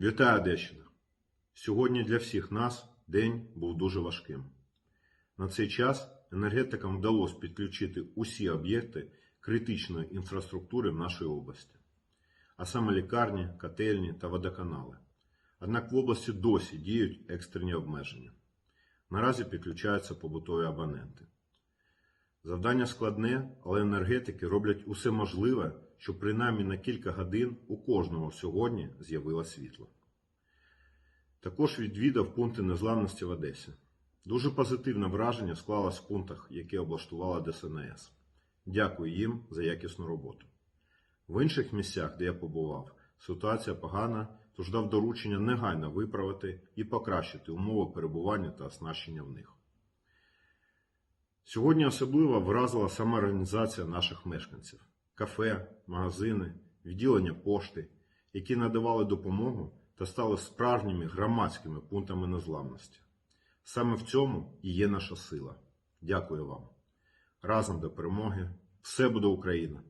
Вітаю, Одещина! Сьогодні для всіх нас день був дуже важким. На цей час енергетикам вдалося підключити усі об'єкти критичної інфраструктури в нашій області, а саме лікарні, котельні та водоканали. Однак в області досі діють екстрені обмеження. Наразі підключаються побутові абоненти. Завдання складне, але енергетики роблять усе можливе, щоб принаймні на кілька годин у кожного сьогодні з'явилось світло. Також відвідав пункти незламності в Одесі. Дуже позитивне враження склалось в пунктах, які облаштувала ДСНС. Дякую їм за якісну роботу. В інших місцях, де я побував, ситуація погана, тож дав доручення негайно виправити і покращити умови перебування та оснащення в них. Сьогодні особливо вразила сама організація наших мешканців: кафе, магазини, відділення пошти, які надавали допомогу та стали справжніми громадськими пунктами незламності. Саме в цьому і є наша сила. Дякую вам. Разом до перемоги. Все буде Україна!